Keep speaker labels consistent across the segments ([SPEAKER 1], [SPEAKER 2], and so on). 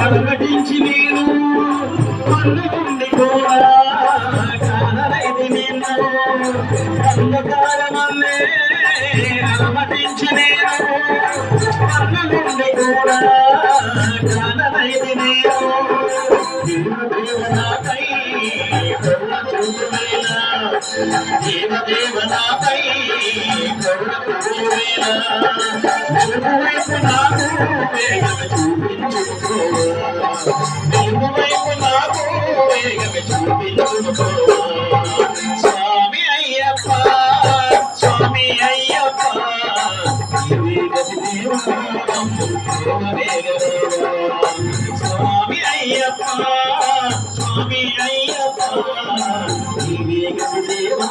[SPEAKER 1] అలగటించి నేను అన్నుకుండి కూడా కానరైది నిన్ను అంధకారమన్నే అలమటించి నేను అన్నుకుండి కూడా కానరైది నేను దేవదేవనాపై కరుణ చూపువేలా దేవదేవనాపై కరుణ చూపువేలా నలుగువైపు నాకు వేగం చూపించుకో నలుగువైపు నాకు వేగం చూపించుకో స్వామి అయ్యప్ప స్వామి అయ్యప్ప నీవే గతి దేవా స్వామి అయ్యప్ప స్వామి అయ్యప్ప నీవే గతి దేవా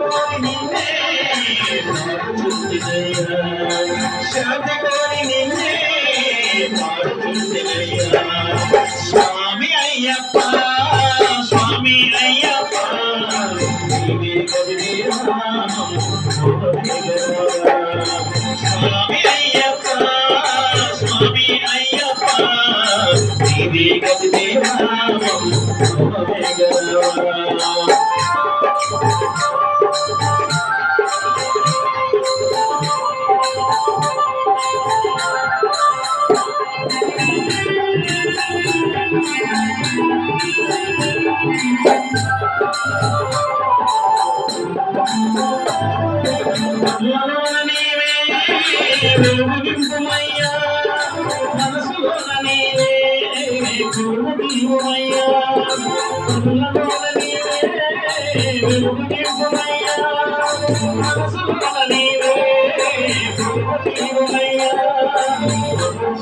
[SPEAKER 1] అడుగులయ్యా సర్వసుఖముని శివనెన్నడైనా అడుగులయ్యా సర్వసుఖముని
[SPEAKER 2] సరళ దిన జరుగుతుంది
[SPEAKER 1] స్వామి అయ్యప్ప స్వామి అయ్యప్ప నీవే కదిలేరా స్వామి అయ్యప్ప స్వామి అయ్యప్ప నీవే కదిలేరా మనలోన నీవే వెలుగునింపుమయ్యా మనసులోన నీవే నీవే మనసులోన నీవే